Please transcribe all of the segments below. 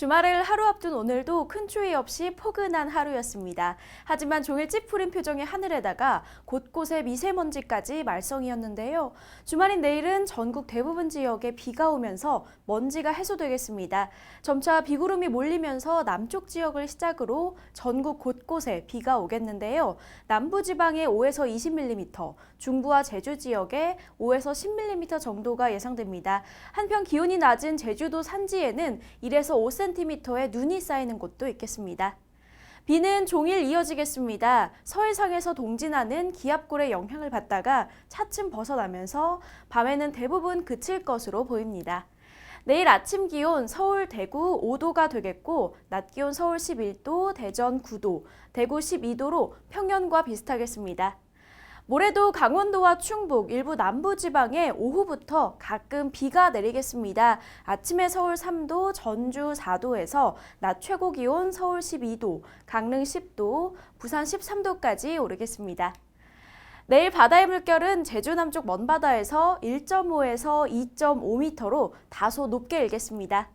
주말을 하루 앞둔 오늘도 큰 추위 없이 포근한 하루였습니다. 하지만 종일 찌푸린 표정의 하늘에다가 곳곳에 미세먼지까지 말썽이었는데요. 주말인 내일은 전국 대부분 지역에 비가 오면서 먼지가 해소되겠습니다. 점차 비구름이 몰리면서 남쪽 지역을 시작으로 전국 곳곳에 비가 오겠는데요. 남부 지방에 5에서 20mm, 중부와 제주 지역에 5에서 10mm 정도가 예상됩니다. 한편 기온이 낮은 제주도 산지에는 1에서 5cm 의 눈이 쌓이는 곳도 있겠습니다. 비는 종일 이어지겠습니다. 서해상에서 동진하는 기압골의 영향을 받다가 차츰 벗어나면서 밤에는 대부분 그칠 것으로 보입니다. 내일 아침 기온 서울, 대구 5도가 되겠고 낮 기온 서울 11도, 대전 9도, 대구 12도로 평년과 비슷하겠습니다. 모레도 강원도와 충북, 일부 남부 지방에 오후부터 가끔 비가 내리겠습니다. 아침에 서울 3도, 전주 4도에서 낮 최고 기온 서울 12도, 강릉 10도, 부산 13도까지 오르겠습니다. 내일 바다의 물결은 제주 남쪽 먼바다에서 1.5에서 2.5m로 다소 높게 일겠습니다.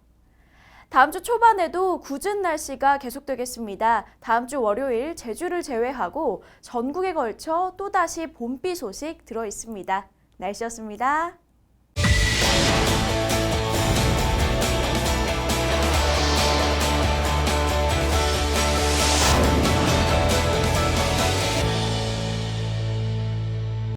다음 주 초반에도 굳은 날씨가 계속되겠습니다. 다음 주 월요일 제주를 제외하고 전국에 걸쳐 또다시 봄비 소식 들어 있습니다. 날씨였습니다.